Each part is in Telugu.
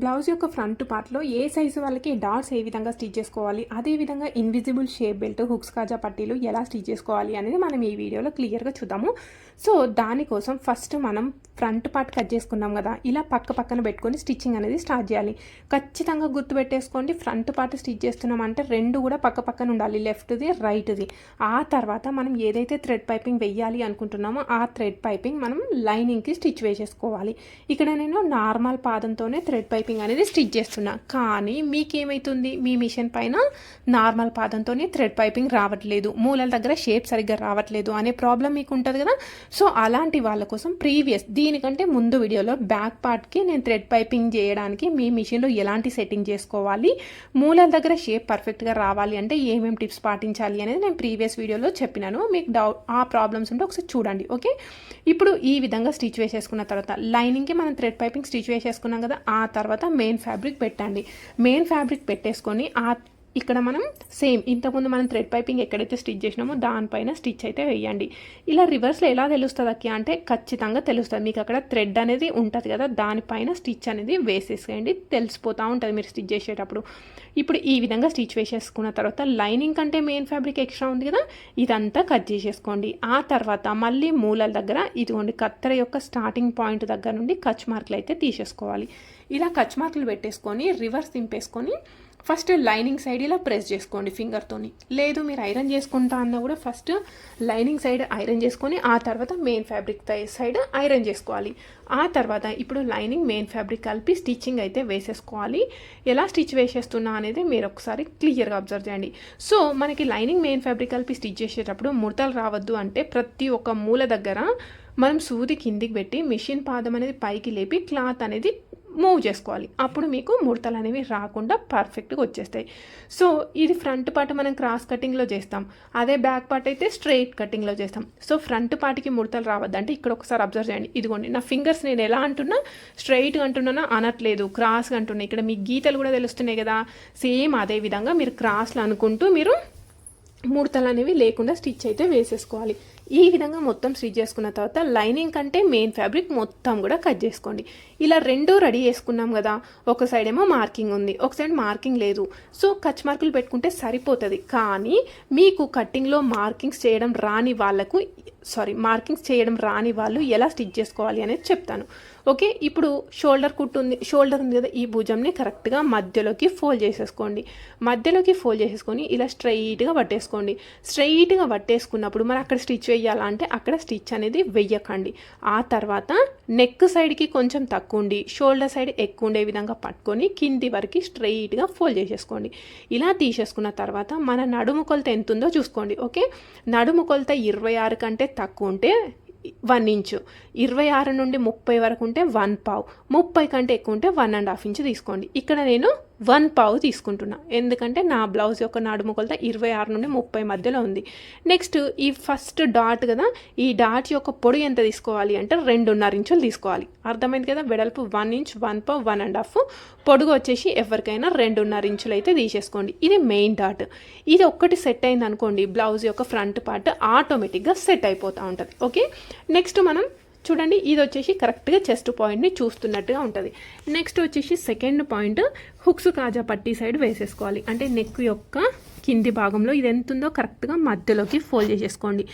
బ్లౌజ్ యొక్క ఫ్రంట్ పార్ట్లో ఏ సైజు వాళ్ళకి డాట్స్ ఏ విధంగా స్టిచ్ చేసుకోవాలి అదేవిధంగా ఇన్విజిబుల్ షేప్ బెల్ట్ హుక్స్ కాజా పట్టీలు ఎలా స్టిచ్ చేసుకోవాలి అనేది మనం ఈ వీడియోలో క్లియర్గా చూద్దాము. సో దానికోసం ఫస్ట్ మనం ఫ్రంట్ పార్ట్ కట్ చేసుకున్నాం కదా ఇలా పక్క పక్కన పెట్టుకొని స్టిచ్చింగ్ అనేది స్టార్ట్ చేయాలి. ఖచ్చితంగా గుర్తుపెట్టేసుకోండి ఫ్రంట్ పార్ట్ స్టిచ్ చేస్తున్నామంటే రెండు కూడా పక్క పక్కన ఉండాలి లెఫ్ట్ది రైట్ది ఆ తర్వాత మనం ఏదైతే థ్రెడ్ పైపింగ్ వెయ్యాలి అనుకుంటున్నామో ఆ థ్రెడ్ పైపింగ్ మనం లైనింగ్కి స్టిచ్ వేసేసుకోవాలి. ఇక్కడ నేను నార్మల్ పాదంతోనే థ్రెడ్ పైపింగ్ అనేది స్టిచ్ చేస్తున్నా. కానీ మీకేమైతుంది? మీ మిషన్ పైన నార్మల్ పాదంతోనే థ్రెడ్ పైపింగ్ రావట్లేదు. మూలల దగ్గర షేప్ సరిగ్గా రావట్లేదు అనే ప్రాబ్లం మీకు ఉంటుంది కదా? సో అలాంటి వాళ్ళ కోసం ప్రీవియస్ దీనికంటే ముందు వీడియోలో బ్యాక్ పార్ట్కి నేను థ్రెడ్ పైపింగ్ చేయడానికి మీ మిషన్లో ఎలాంటి సెట్టింగ్ చేసుకోవాలి? మూలల దగ్గర షేప్ పర్ఫెక్ట్గా రావాలి అంటే ఏమేమి టిప్స్ పాటించాలి అనేది నేను ప్రీవియస్ వీడియోలో చెప్పినాను. మీకు డౌట్ ఆ ప్రాబ్లమ్స్ ఉంటే ఒకసారి చూడండి ఓకే? ఇప్పుడు ఈ విధంగా స్టిచ్ వేసేసుకున్న తర్వాత లైనింగ్కి మనం థ్రెడ్ పైపింగ్ స్టిచ్ వేసేసుకున్నాం కదా ఆ తర్వాత మెయిన్ ఫ్యాబ్రిక్ పెట్టండి. మెయిన్ ఫ్యాబ్రిక్ పెట్టేసుకొని ఆ ఇక్కడ మనం సేమ్ ఇంతకుముందు మనం థ్రెడ్ పైపింగ్ ఎక్కడైతే స్టిచ్ చేసినామో దానిపైన స్టిచ్ అయితే వేయండి. ఇలా రివర్స్లో ఎలా తెలుస్తుంది అక్కి అంటే ఖచ్చితంగా తెలుస్తుంది. మీకు అక్కడ థ్రెడ్ అనేది ఉంటుంది కదా దానిపైన స్టిచ్ అనేది వేసేసేయండి. తెలిసిపోతూ ఉంటుంది మీరు స్టిచ్ చేసేటప్పుడు. ఇప్పుడు ఈ విధంగా స్టిచ్ వేసేసుకున్న తర్వాత లైనింగ్ కంటే మెయిన్ ఫ్యాబ్రిక్ ఎక్స్ట్రా ఉంది కదా ఇదంతా కట్ చేసేసుకోండి. ఆ తర్వాత మళ్ళీ మూలల దగ్గర ఇదిగోండి కత్తెర యొక్క స్టార్టింగ్ పాయింట్ దగ్గర నుండి కచ్ మార్కులు అయితే తీసేసుకోవాలి. ఇలా కచ్ మార్కులు పెట్టేసుకొని రివర్స్ దింపేసుకొని ఫస్ట్ లైనింగ్ సైడ్ ఇలా ప్రెస్ చేసుకోండి ఫింగర్తోని లేదు మీరు ఐరన్ చేసుకుంటా అన్నా కూడా ఫస్ట్ లైనింగ్ సైడ్ ఐరన్ చేసుకొని ఆ తర్వాత మెయిన్ ఫ్యాబ్రిక్ సైడ్ ఐరన్ చేసుకోవాలి. ఆ తర్వాత ఇప్పుడు లైనింగ్ మెయిన్ ఫ్యాబ్రిక్ కలిపి స్టిచ్చింగ్ అయితే వేసేసుకోవాలి. ఎలా స్టిచ్ వేసేస్తున్నా అనేది మీరు ఒకసారి క్లియర్గా అబ్జర్వ్ చేయండి. సో మనకి లైనింగ్ మెయిన్ ఫ్యాబ్రిక్ కలిపి స్టిచ్ చేసేటప్పుడు ముడతలు రావద్దు అంటే ప్రతి ఒక్క మూల దగ్గర మనం సూది కిందికి పెట్టి మిషన్ పాదం అనేది పైకి లేపి క్లాత్ అనేది మూవ్ చేసుకోవాలి. అప్పుడు మీకు ముడతలు అనేవి రాకుండా పర్ఫెక్ట్గా వచ్చేస్తాయి. సో ఇది ఫ్రంట్ పార్ట్ మనం క్రాస్ కటింగ్లో చేస్తాం. అదే బ్యాక్ పార్ట్ అయితే స్ట్రైట్ కటింగ్లో చేస్తాం. సో ఫ్రంట్ పార్ట్కి ముడతలు రావద్దు అంటే ఇక్కడ ఒకసారి అబ్జర్వ్ చేయండి. ఇదిగోండి నా ఫింగర్స్ నేను ఎలా అంటున్నా స్ట్రైట్గా అంటున్నానా అనట్లేదు క్రాస్గా అంటున్నా. ఇక్కడ మీ గీతలు కూడా తెలుస్తున్నాయి కదా. సేమ్ అదే విధంగా మీరు క్రాస్లు అనుకుంటూ మీరు ముడతలు అనేవి లేకుండా స్టిచ్ అయితే వేసేసుకోవాలి. ఈ విధంగా మొత్తం స్టిచ్ చేసుకున్న తర్వాత లైనింగ్ కంటే మెయిన్ ఫ్యాబ్రిక్ మొత్తం కూడా కట్ చేసుకోండి. ఇలా రెండు రెడీ చేసుకున్నాం కదా ఒక సైడ్ ఏమో మార్కింగ్ ఉంది ఒక సైడ్ మార్కింగ్ లేదు. సో కచ్ మార్కులు పెట్టుకుంటే సరిపోతుంది. కానీ మీకు కట్టింగ్లో మార్కింగ్స్ చేయడం రాని వాళ్ళకు సారీ మార్కింగ్స్ చేయడం రాని వాళ్ళు ఎలా స్టిచ్ చేసుకోవాలి అనేది చెప్తాను. ఓకే ఇప్పుడు షోల్డర్ కుట్టు ఉంది షోల్డర్ ఉంది కదా ఈ భుజంని కరెక్ట్గా మధ్యలోకి ఫోల్డ్ చేసేసుకోండి. మధ్యలోకి ఫోల్డ్ చేసేసుకొని ఇలా స్ట్రైట్గా పట్టేసుకోండి. స్ట్రైట్గా పట్టేసుకున్నప్పుడు మరి అక్కడ స్టిచ్ వేయాలంటే అక్కడ స్టిచ్ అనేది వెయ్యకండి ఆ తర్వాత నెక్ సైడ్కి కొంచెం తక్కువ ఉండి షోల్డర్ సైడ్ ఎక్కువ ఉండే విధంగా పట్టుకొని కింది వరకు స్ట్రైట్గా ఫోల్డ్ చేసేసుకోండి. ఇలా తీసేసుకున్న తర్వాత మన నడుము కొలత ఎంత ఉందో చూసుకోండి ఓకే? నడుము కొలత ఇరవై ఆరు కంటే తక్కువ ఉంటే వన్ ఇంచు. ఇరవై ఆరు నుండి ముప్పై వరకు ఉంటే వన్ పావు. ముప్పై కంటే ఎక్కువ ఉంటే వన్ అండ్ హాఫ్ ఇంచు తీసుకోండి. ఇక్కడ నేను వన్ పావు తీసుకుంటున్నా. ఎందుకంటే నా బ్లౌజ్ యొక్క నడుము కొలత ఇరవై ఆరు నుండి ముప్పై మధ్యలో ఉంది. నెక్స్ట్ ఈ ఫస్ట్ డాట్ కదా ఈ డాట్ యొక్క పొడి ఎంత తీసుకోవాలి అంటే రెండున్నర ఇంచులు తీసుకోవాలి. అర్థమైంది కదా? వెడల్పు వన్ ఇంచ్ వన్ పావు వన్ అండ్ హాఫ్ పొడుగు వచ్చేసి ఎవరికైనా రెండున్నర ఇంచులు అయితే తీసేసుకోండి. ఇది మెయిన్ డాట్ ఇది ఒక్కటి సెట్ అయింది అనుకోండి బ్లౌజ్ యొక్క ఫ్రంట్ పార్ట్ ఆటోమేటిక్గా సెట్ అయిపోతూ ఉంటుంది. ఓకే నెక్స్ట్ మనం చూడండి ఇది వచ్చేసి కరెక్ట్గా చెస్ట్ పాయింట్ని చూస్తున్నట్టుగా ఉంటుంది. నెక్స్ట్ వచ్చేసి సెకండ్ పాయింట్ హుక్స్ కాజా పట్టీ సైడ్ వేసేసుకోవాలి. అంటే నెక్ యొక్క కింది భాగంలో ఇది ఎంత ఉందో కరెక్ట్గా మధ్యలోకి ఫోల్డ్ చేసేసుకోండి.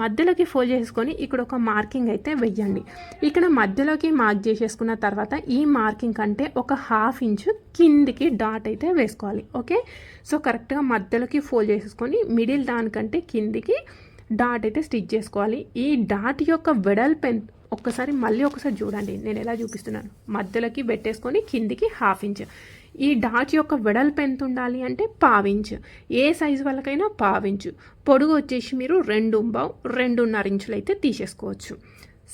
మధ్యలోకి ఫోల్డ్ చేసుకొని ఇక్కడ ఒక మార్కింగ్ అయితే వెయ్యండి. ఇక్కడ మధ్యలోకి మార్క్ చేసేసుకున్న తర్వాత ఈ మార్కింగ్ కంటే ఒక హాఫ్ ఇంచు కిందికి డాట్ అయితే వేసుకోవాలి. ఓకే సో కరెక్ట్గా మధ్యలోకి ఫోల్డ్ చేసేసుకొని మిడిల్ దానికంటే కిందికి డాట్ అయితే స్టిచ్ చేసుకోవాలి. ఈ డాట్ యొక్క వెడల్పు ఒక్కసారి మళ్ళీ ఒకసారి చూడండి నేను ఎలా చూపిస్తున్నాను. మధ్యలోకి పెట్టేసుకొని కిందికి హాఫ్ ఇంచ్. ఈ డాట్ యొక్క వెడల్పు ఎంత ఉండాలి అంటే పావించ్ ఏ సైజు వాళ్ళకైనా పావించు పొడుగు వచ్చేసి మీరు రెండు బావు రెండున్నర ఇంచులు అయితే తీసేసుకోవచ్చు.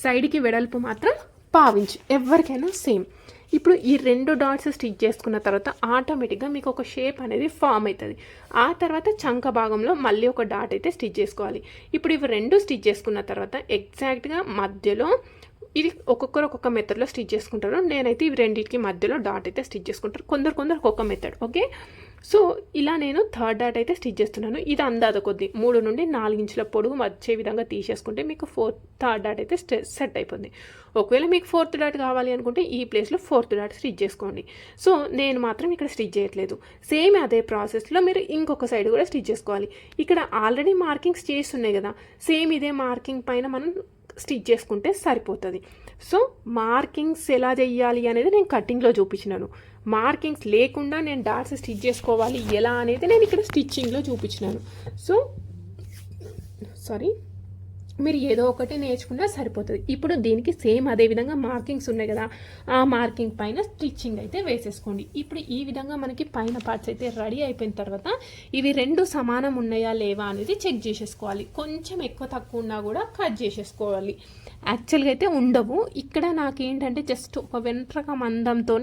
సైడ్కి వెడల్పు మాత్రం పావించ్ ఎవరికైనా సేమ్. ఇప్పుడు ఈ రెండు డాట్స్ స్టిచ్ చేసుకున్న తర్వాత ఆటోమేటిక్గా మీకు ఒక షేప్ అనేది ఫామ్ అవుతుంది. ఆ తర్వాత చంక భాగంలో మళ్ళీ ఒక డాట్ అయితే స్టిచ్ చేసుకోవాలి. ఇప్పుడు ఇవి రెండు స్టిచ్ చేసుకున్న తర్వాత ఎగ్జాక్ట్గా మధ్యలో ఇది ఒక్కొక్కరు ఒక్కొక్క మెథడ్లో స్టిచ్ చేసుకుంటారు. నేనైతే ఇవి రెండింటికి మధ్యలో డాట్ అయితే స్టిచ్ చేసుకుంటారు. కొందరు కొందరు ఒక్కొక్క మెథడ్ ఓకే సో ఇలా నేను థర్డ్ డాట్ అయితే స్టిచ్ చేస్తున్నాను. ఇది అందాద కొద్ది. మూడు నుండి నాలుగు ఇంచుల పొడుగు వచ్చే విధంగా తీసేసుకుంటే మీకు ఫోర్త్ థర్డ్ డాట్ అయితే సెట్ అయిపోతుంది ఒకవేళ మీకు ఫోర్త్ డాట్ కావాలి అనుకుంటే ఈ ప్లేస్లో ఫోర్త్ డాట్ స్టిచ్ చేసుకోండి. సో నేను మాత్రం ఇక్కడ స్టిచ్ చేయట్లేదు. సేమ్ అదే ప్రాసెస్లో మీరు ఇంకొక సైడ్ కూడా స్టిచ్ చేసుకోవాలి. ఇక్కడ ఆల్రెడీ మార్కింగ్స్ చేస్తున్నాయి కదా. సేమ్ ఇదే మార్కింగ్ పైన మనం స్టిచ్ చేసుకుంటే సరిపోతుంది. సో మార్కింగ్స్ ఎలా చేయాలి అనేది నేను కటింగ్లో చూపించినాను. మార్కింగ్స్ లేకుండా నేను డాట్స్ స్టిచ్ చేసుకోవాలి ఎలా అనేది నేను ఇక్కడ స్టిచ్చింగ్లో చూపించినాను. సో సారీ మీరు ఏదో ఒకటి నేర్చుకున్నా సరిపోతుంది. ఇప్పుడు దీనికి సేమ్ అదే విధంగా మార్కింగ్స్ ఉన్నాయి కదా ఆ మార్కింగ్ పైన స్టిచ్చింగ్ అయితే వేసేసుకోండి. ఇప్పుడు ఈ విధంగా మనకి పైన పార్ట్స్ అయితే రెడీ అయిపోయిన తర్వాత ఇవి రెండు సమానం ఉన్నాయా లేవా అనేది చెక్ చేసేసుకోవాలి. కొంచెం ఎక్కువ తక్కువ ఉన్నా కూడా కట్ చేసేసుకోవాలి. యాక్చువల్గా అయితే ఉండవు. ఇక్కడ నాకేంటంటే జస్ట్ ఒక వెంట్రక మందంతో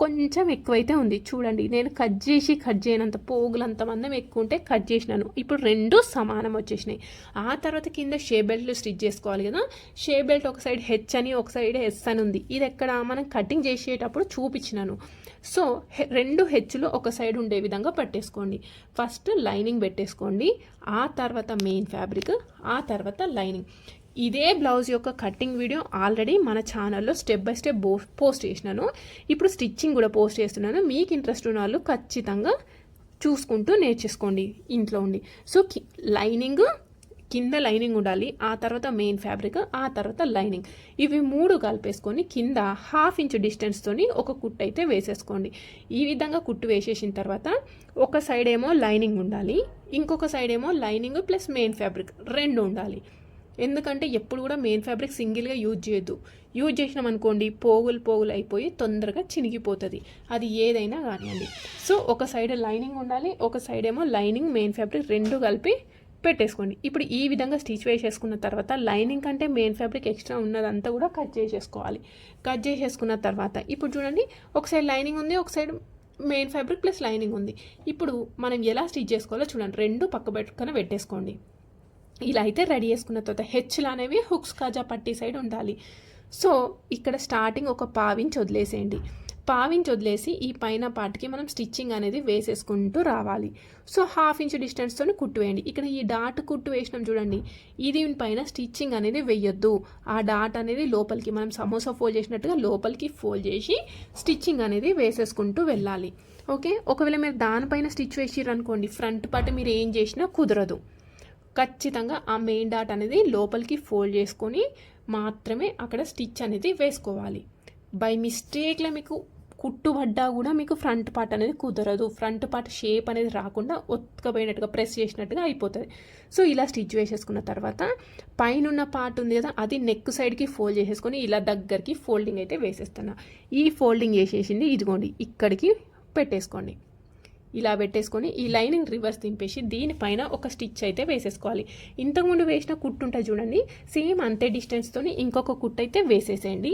కొంచెం ఎక్కువైతే ఉంది. చూడండి నేను కట్ చేసి కట్ చేయనంత పోగులంత మందం ఎక్కువ ఉంటే కట్ చేసినాను. ఇప్పుడు రెండు సమానం వచ్చేసినాయి. ఆ తర్వాత కింద షే బెల్ట్లు స్టిచ్ చేసుకోవాలి కదా. షే బెల్ట్ ఒక సైడ్ హెచ్ అని ఒక సైడ్ ఎస్ అని ఉంది. ఇది ఎక్కడ మనం కటింగ్ చేసేటప్పుడు చూపించినాను. సో హె- రెండు హెచ్లు ఒక సైడ్ ఉండే విధంగా పట్టేసుకోండి. ఫస్ట్ లైనింగ్ పెట్టేసుకోండి. ఆ తర్వాత మెయిన్ ఫ్యాబ్రిక్ ఆ తర్వాత లైనింగ్. ఇదే బ్లౌజ్ యొక్క కటింగ్ వీడియో ఆల్రెడీ మన ఛానల్లో స్టెప్ బై స్టెప్ పోస్ట్ చేసినాను. ఇప్పుడు స్టిచ్చింగ్ కూడా పోస్ట్ చేస్తున్నాను. మీకు ఇంట్రెస్ట్ ఉన్న వాళ్ళు ఖచ్చితంగా చూసుకుంటూ నేర్చేసుకోండి ఇంట్లో ఉండి. సో కి లైనింగ్ కింద లైనింగ్ ఉండాలి ఆ తర్వాత మెయిన్ ఫ్యాబ్రిక్ ఆ తర్వాత లైనింగ్. ఇవి మూడు కలిపేసుకొని కింద హాఫ్ ఇంచ్ డిస్టెన్స్తోని ఒక కుట్టు అయితే వేసేసుకోండి. ఈ విధంగా కుట్టు వేసేసిన తర్వాత ఒక సైడ్ ఏమో లైనింగ్ ఉండాలి ఇంకొక సైడ్ ఏమో లైనింగ్ ప్లస్ మెయిన్ ఫ్యాబ్రిక్ రెండు ఉండాలి. ఎందుకంటే ఎప్పుడు కూడా మెయిన్ ఫ్యాబ్రిక్ సింగిల్గా యూజ్ చేయొద్దు. యూజ్ చేసినాం అనుకోండి పోగులు పోగులు అయిపోయి తొందరగా చినిగిపోతుంది. అది ఏదైనా కానివ్వండి. సో ఒక సైడ్ లైనింగ్ ఉండాలి ఒక సైడ్ ఏమో లైనింగ్ మెయిన్ ఫ్యాబ్రిక్ రెండు కలిపి పెట్టేసుకోండి. ఇప్పుడు ఈ విధంగా స్టిచ్ వేసేసుకున్న తర్వాత లైనింగ్ కంటే మెయిన్ ఫ్యాబ్రిక్ ఎక్స్ట్రా ఉన్నదంతా కూడా కట్ చేసేసుకోవాలి. కట్ చేసేసుకున్న తర్వాత ఇప్పుడు చూడండి ఒక సైడ్ లైనింగ్ ఉంది ఒక side main fabric plus lining ఉంది. ఇప్పుడు మనం ఎలా స్టిచ్ చేసుకోవాలో చూడండి. రెండు పక్క పెట్టుకొని పెట్టేసుకోండి. ఇలా అయితే రెడీ చేసుకున్న తర్వాత హెచ్లు అనేవి హుక్స్ కాజా పట్టి సైడ్ ఉండాలి. సో ఇక్కడ స్టార్టింగ్ ఒక పావించి వదిలేసేయండి. పావించి వదిలేసి ఈ పైన పార్ట్కి మనం స్టిచ్చింగ్ అనేది వేసేసుకుంటూ రావాలి. సో హాఫ్ ఇంచ్ డిస్టెన్స్తో కుట్టు వేయండి. ఇక్కడ ఈ డాట్ కుట్టు వేసినాం చూడండి. ఇది పైన స్టిచ్చింగ్ అనేది వేయొద్దు. ఆ డాట్ అనేది లోపలికి మనం సమోసా ఫోల్డ్ చేసినట్టుగా లోపలికి ఫోల్డ్ చేసి స్టిచ్చింగ్ అనేది వేసేసుకుంటూ వెళ్ళాలి. ఓకే? ఒకవేళ మీరు దానిపైన స్టిచ్ వేసిర్రు అనుకోండి ఫ్రంట్ పార్ట్ మీరు ఏం చేసినా కుదరదు. ఖచ్చితంగా ఆ మెయిన్ డాట్ అనేది లోపలికి ఫోల్డ్ చేసుకొని మాత్రమే అక్కడ స్టిచ్ అనేది వేసుకోవాలి. బై మిస్టేక్లో మీకు కుట్టుబడ్డా కూడా మీకు ఫ్రంట్ పార్ట్ అనేది కుదరదు. ఫ్రంట్ పార్ట్ షేప్ అనేది రాకుండా ఒత్తుకపోయినట్టుగా ప్రెస్ చేసినట్టుగా అయిపోతుంది. సో ఇలా స్టిచ్ వేసేసుకున్న తర్వాత పైన ఉన్న పార్ట్ ఉంది కదా అది నెక్ సైడ్కి ఫోల్డ్ చేసేసుకొని ఇలా దగ్గరికి ఫోల్డింగ్ అయితే వేసేస్తున్నా. ఈ ఫోల్డింగ్ వేసేసింది ఇదిగోండి ఇక్కడికి పెట్టేసుకోండి. ఇలా పెట్టేసుకొని ఈ లైనింగ్ రివర్స్ దింపేసి దీనిపైన ఒక స్టిచ్ అయితే వేసేసుకోవాలి. ఇంతకుముందు వేసిన కుట్టు ఉంటుంది చూడండి సేమ్ అంతే డిస్టెన్స్తో ఇంకొక కుట్టు అయితే వేసేసేయండి.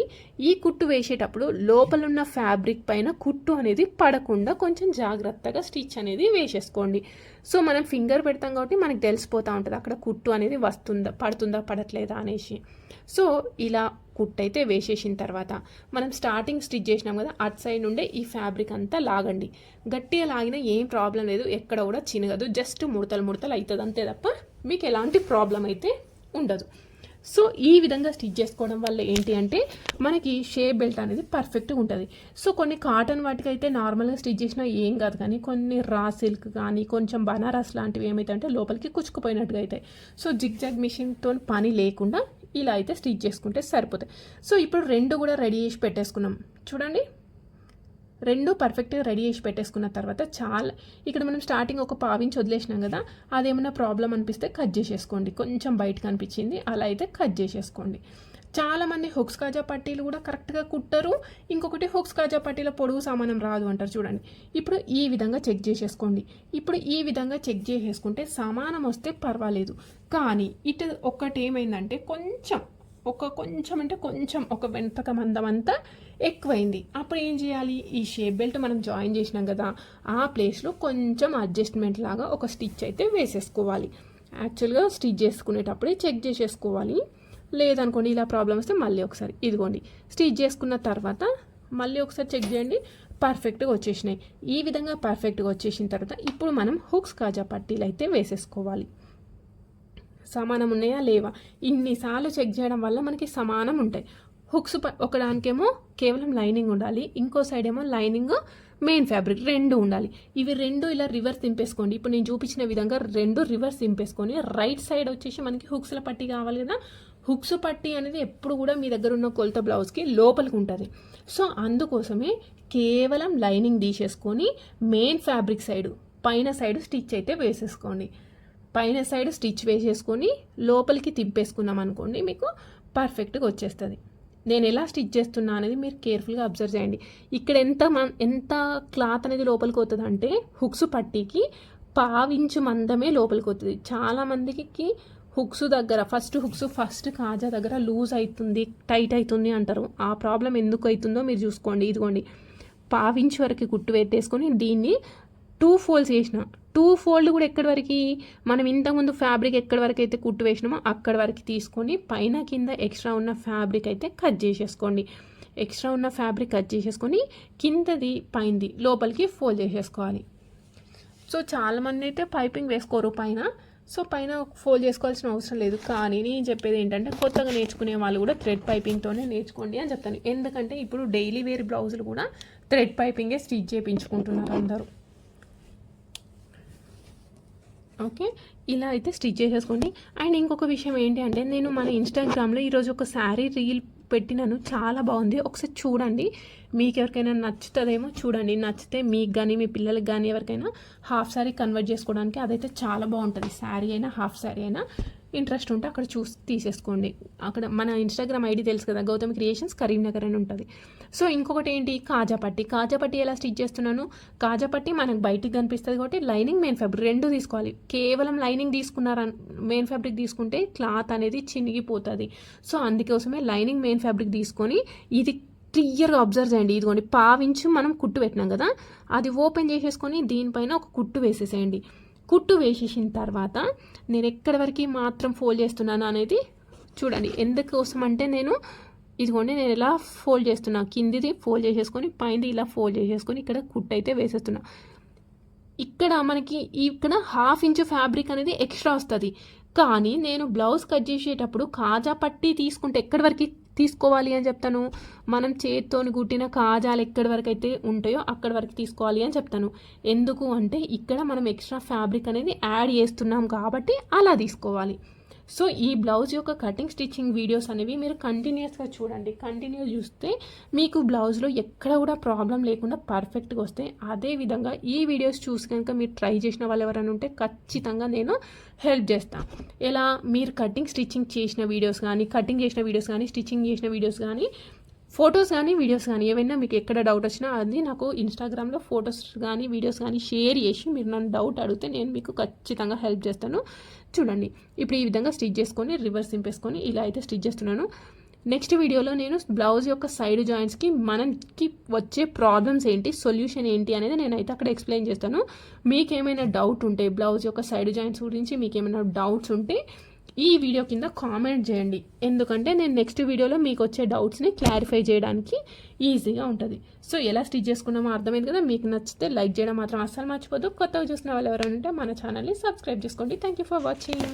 ఈ కుట్టు వేసేటప్పుడు లోపల ఉన్న ఫ్యాబ్రిక్ పైన కుట్టు అనేది పడకుండా కొంచెం జాగ్రత్తగా స్టిచ్ అనేది వేసేసుకోండి. సో మనం ఫింగర్ పెడతాం కాబట్టి మనకు తెలిసిపోతూ ఉంటుంది అక్కడ కుట్టు అనేది వస్తుందా పడుతుందా పడట్లేదా అనేసి. సో ఇలా కుట్టయితే వేసేసిన తర్వాత మనం స్టార్టింగ్ స్టిచ్ చేసినాం కదా అట్ సైడ్ నుండే ఈ ఫ్యాబ్రిక్ అంతా లాగండి. గట్టిగా లాగినా ఏం ప్రాబ్లం లేదు ఎక్కడ కూడా చినగదు జస్ట్ ముడతలు ముడతలు అవుతుంది అంతే తప్ప మీకు ఎలాంటి ప్రాబ్లం అయితే ఉండదు. సో ఈ విధంగా స్టిచ్ చేసుకోవడం వల్ల ఏంటి అంటే మనకి షేప్ బెల్ట్ అనేది పర్ఫెక్ట్గా ఉంటుంది. సో కొన్ని కాటన్ వాటికి అయితే నార్మల్గా స్టిచ్ చేసినా ఏం కాదు కానీ కొన్ని రా సిల్క్ కానీ కొంచెం బనారస్ లాంటివి ఏమైతే అంటే లోపలికి కుచ్చుకుపోయినట్టుగా అవుతాయి సో జిగ్జాగ్ మిషన్తో పని లేకుండా ఇలా అయితే స్టిచ్ చేసుకుంటే సరిపోతాయి. సో ఇప్పుడు రెండు కూడా రెడీ చేసి పెట్టేసుకున్నాం. చూడండి. రెండు పర్ఫెక్ట్గా రెడీ చేసి పెట్టేసుకున్న తర్వాత చాలా ఇక్కడ మనం స్టార్టింగ్ ఒక పావించి వదిలేసినాం కదా అదేమన్నా ప్రాబ్లం అనిపిస్తే కట్ చేసేసుకోండి. కొంచెం బయటకు అనిపించింది అలా అయితే కట్ చేసేసుకోండి. చాలామంది హుక్స్ కాజా పట్టీలు కూడా కరెక్ట్గా కుట్టరు. ఇంకొకటి హుక్స్ కాజా పట్టీల పొడుగు సామానం రాదు అంటారు చూడండి. ఇప్పుడు ఈ విధంగా చెక్ చేసేసుకోండి. ఇప్పుడు ఈ విధంగా చెక్ చేసేసుకుంటే సమానం వస్తే పర్వాలేదు. కానీ ఇటు ఒక్కటి ఏమైందంటే కొంచెం ఒక కొంచెం అంటే కొంచెం ఒక వెంతక మందం అంతా ఎక్కువైంది. అప్పుడు ఏం చేయాలి? ఈ షేప్ బెల్ట్ మనం జాయిన్ చేసినాం కదా ఆ ప్లేస్లో కొంచెం అడ్జస్ట్మెంట్ లాగా ఒక స్టిచ్ అయితే వేసేసుకోవాలి. యాక్చువల్గా స్టిచ్ చేసుకునేటప్పుడే చెక్ చేసేసుకోవాలి. లేదనుకోండి ఇలా ప్రాబ్లం వస్తే మళ్ళీ ఒకసారి. ఇదిగోండి స్టిచ్ చేసుకున్న తర్వాత మళ్ళీ ఒకసారి చెక్ చేయండి పర్ఫెక్ట్గా వచ్చేసినాయి. ఈ విధంగా పర్ఫెక్ట్గా వచ్చేసిన తర్వాత ఇప్పుడు మనం హుక్స్ కాజా పట్టీలు అయితే వేసేసుకోవాలి. సమానం ఉన్నాయా లేవా? ఇన్నిసార్లు చెక్ చేయడం వల్ల మనకి సమానం ఉంటాయి. హుక్స్ ప- ఒకదానికేమో కేవలం లైనింగ్ ఉండాలి ఇంకో సైడ్ ఏమో లైనింగ్ మెయిన్ ఫ్యాబ్రిక్ రెండు ఉండాలి. ఇవి రెండు ఇలా రివర్స్ దింపేసుకోండి. ఇప్పుడు నేను చూపించిన విధంగా రెండు రివర్స్ దింపేసుకొని రైట్ సైడ్ వచ్చేసి మనకి హుక్స్ల పట్టి కావాలి కదా. హుక్స్ పట్టి అనేది ఎప్పుడు కూడా మీ దగ్గర ఉన్న కొలత బ్లౌజ్కి లోపలికి ఉంటుంది. సో అందుకోసమే కేవలం లైనింగ్ తీసేసుకొని మెయిన్ ఫ్యాబ్రిక్ సైడ్ పైన సైడ్ స్టిచ్ అయితే వేసేసుకోండి. పైన సైడ్ స్టిచ్ వేసేసుకొని లోపలికి తిప్పేసుకున్నాం అనుకోండి మీకు పర్ఫెక్ట్గా వచ్చేస్తుంది. నేను ఎలా స్టిచ్ చేస్తున్నా అనేది మీరు కేర్ఫుల్గా అబ్జర్వ్ చేయండి. ఇక్కడ ఎంత మన్ ఎంత క్లాత్ అనేది లోపలికి అవుతుంది అంటే హుక్స్ పట్టీకి పావించు మందమే లోపలికి వస్తుంది చాలామందికి హుక్స్ దగ్గర ఫస్ట్ హుక్స్ ఫస్ట్ కాజా దగ్గర లూజ్ అవుతుంది టైట్ అవుతుంది అంటారు. ఆ ప్రాబ్లం ఎందుకు అవుతుందో మీరు చూసుకోండి. ఇదిగోండి. పావించి వరకు కుట్టు పెట్టేసుకొని దీన్ని టూ ఫోల్డ్స్ వేసిన టూ ఫోల్డ్ కూడా ఎక్కడి వరకు? మనం ఇంతకుముందు ఫ్యాబ్రిక్ ఎక్కడి వరకు అయితే కుట్టు వేసినామో అక్కడి వరకు తీసుకొని పైన కింద ఎక్స్ట్రా ఉన్న ఫ్యాబ్రిక్ అయితే కట్ చేసేసుకోండి. ఎక్స్ట్రా ఉన్న ఫ్యాబ్రిక్ కట్ చేసేసుకొని కిందది పైంది లోపలికి ఫోల్డ్ చేసేసుకోవాలి. సో చాలామంది అయితే పైపింగ్ వేసుకోరు పైన. సో పైన ఫోల్డ్ చేసుకోవాల్సిన అవసరం లేదు. కానీ నేను చెప్పేది ఏంటంటే కొత్తగా నేర్చుకునే వాళ్ళు కూడా థ్రెడ్ పైపింగ్తోనే నేర్చుకోండి అని చెప్తాను. ఎందుకంటే ఇప్పుడు డైలీ వేర్ బ్లౌజులు కూడా థ్రెడ్ పైపింగే స్టిచ్ చేయించుకుంటున్నారు అందరూ. ఓకే? ఇలా అయితే స్టిచ్ చేసేసుకోండి. అండ్ ఇంకొక విషయం ఏంటి అంటే నేను మన ఇన్స్టాగ్రామ్లో ఈరోజు ఒక శారీ రీల్ పెట్టినాను. చాలా బాగుంది. ఒకసారి చూడండి. మీకు ఎవరికైనా నచ్చుతుందేమో చూడండి. నచ్చితే మీకు కానీ మీ పిల్లలకి కానీ ఎవరికైనా హాఫ్ శారీ కన్వర్ట్ చేసుకోవడానికి అదైతే చాలా బాగుంటుంది. శారీ అయినా హాఫ్ శారీ అయినా. ఇంట్రెస్ట్ ఉంటే అక్కడ చూసి తీసేసుకోండి. అక్కడ మన ఇన్స్టాగ్రామ్ ఐడి తెలుసు కదా గౌతమి క్రియేషన్స్ కరీంనగర్ అని ఉంటుంది. సో ఇంకొకటి ఏంటి కాజాపట్టి. కాజాపట్టి ఎలా స్టిచ్ చేస్తున్నాను? కాజాపట్టి మనకు బయటికి కనిపిస్తుంది కాబట్టి లైనింగ్ మెయిన్ ఫ్యాబ్రిక్ రెండు తీసుకోవాలి. కేవలం లైనింగ్ తీసుకున్నార మెయిన్ ఫ్యాబ్రిక్ తీసుకుంటే క్లాత్ అనేది చినిగిపోతుంది. సో అందుకోసమే లైనింగ్ మెయిన్ ఫ్యాబ్రిక్ తీసుకొని ఇది క్లియర్గా అబ్జర్వ్ చేయండి. ఇదిగోండి పావించి మనం కుట్టు పెట్టినాం కదా అది ఓపెన్ చేసేసుకొని దీనిపైన ఒక కుట్టు వేసేసేయండి. కుట్టు వేసేసిన తర్వాత నేను ఎక్కడి వరకు మాత్రం ఫోల్డ్ చేస్తున్నాను అనేది చూడండి. ఎందుకోసం అంటే నేను ఇదిగోండి నేను ఎలా ఫోల్డ్ చేస్తున్నా కిందిది ఫోల్డ్ చేసేసుకొని పైనది ఇలా ఫోల్డ్ చేసేసుకొని ఇక్కడ కుట్టు అయితే వేసేస్తున్నా. ఇక్కడ మనకి ఇక్కడ హాఫ్ ఇంచ్ ఫ్యాబ్రిక్ అనేది ఎక్స్ట్రా వస్తుంది. కానీ నేను బ్లౌజ్ కట్ చేసేటప్పుడు కాజా పట్టి తీసుకుంటే ఎక్కడి వరకు తీసుకోవాలి అని చెప్తాను. మనం చేతితోని కుట్టిన కాజాలు ఎక్కడి వరకు అయితే ఉంటాయో అక్కడి వరకు తీసుకోవాలి అని చెప్తాను. ఎందుకు అంటే ఇక్కడ మనం ఎక్స్ట్రా ఫ్యాబ్రిక్ అనేది యాడ్ చేస్తున్నాం కాబట్టి అలా తీసుకోవాలి. సో ఈ బ్లౌజ్ యొక్క కటింగ్ స్టిచ్చింగ్ వీడియోస్ అనేవి మీరు కంటిన్యూస్గా చూడండి. కంటిన్యూ చూస్తే మీకు బ్లౌజ్లో ఎక్కడ కూడా ప్రాబ్లం లేకుండా పర్ఫెక్ట్గా వస్తాయి. అదే విధంగా ఈ వీడియోస్ చూసి కనుక మీరు ట్రై చేసిన వాళ్ళు ఎవరైనా ఉంటే ఖచ్చితంగా నేను హెల్ప్ చేస్తాను ఎలా? మీరు కటింగ్ స్టిచ్చింగ్ చేసిన వీడియోస్ కానీ కటింగ్ చేసిన వీడియోస్ కానీ స్టిచ్చింగ్ చేసిన వీడియోస్ కానీ ఫొటోస్ కానీ వీడియోస్ కానీ ఏమైనా మీకు ఎక్కడ డౌట్ వచ్చినా అది నాకు ఇన్స్టాగ్రామ్లో ఫొటోస్ కానీ వీడియోస్ కానీ షేర్ చేసి మీరు నన్ను డౌట్ అడిగితే నేను మీకు ఖచ్చితంగా హెల్ప్ చేస్తాను. చూడండి. ఇప్పుడు ఈ విధంగా స్టిచ్ చేసుకొని రివర్స్ సింపేసుకొని ఇలా అయితే స్టిచ్ చేస్తున్నాను. నెక్స్ట్ వీడియోలో నేను బ్లౌజ్ యొక్క సైడ్ జాయింట్స్కి మనకి వచ్చే ప్రాబ్లమ్స్ ఏంటి సొల్యూషన్ ఏంటి అనేది నేనైతే అక్కడ ఎక్స్ప్లెయిన్ చేస్తాను. మీకు ఏమైనా డౌట్ ఉంటే బ్లౌజ్ యొక్క సైడ్ జాయింట్స్ గురించి మీకు ఏమైనా డౌట్స్ ఉంటే ఈ వీడియో కింద కామెంట్ చేయండి. ఎందుకంటే నేను నెక్స్ట్ వీడియోలో మీకు వచ్చే డౌట్స్ని క్లారిఫై చేయడానికి ఈజీగా ఉంటుంది. సో ఎలా స్టిచ్ చేసుకున్నామో అర్థమైంది కదా? మీకు నచ్చితే లైక్ చేయడం మాత్రం అస్సలు మర్చిపోదు. కొత్తగా చూసిన వాళ్ళు ఎవరైనా ఉంటే మన ఛానల్ని సబ్స్క్రైబ్ చేసుకోండి. Thank you for watching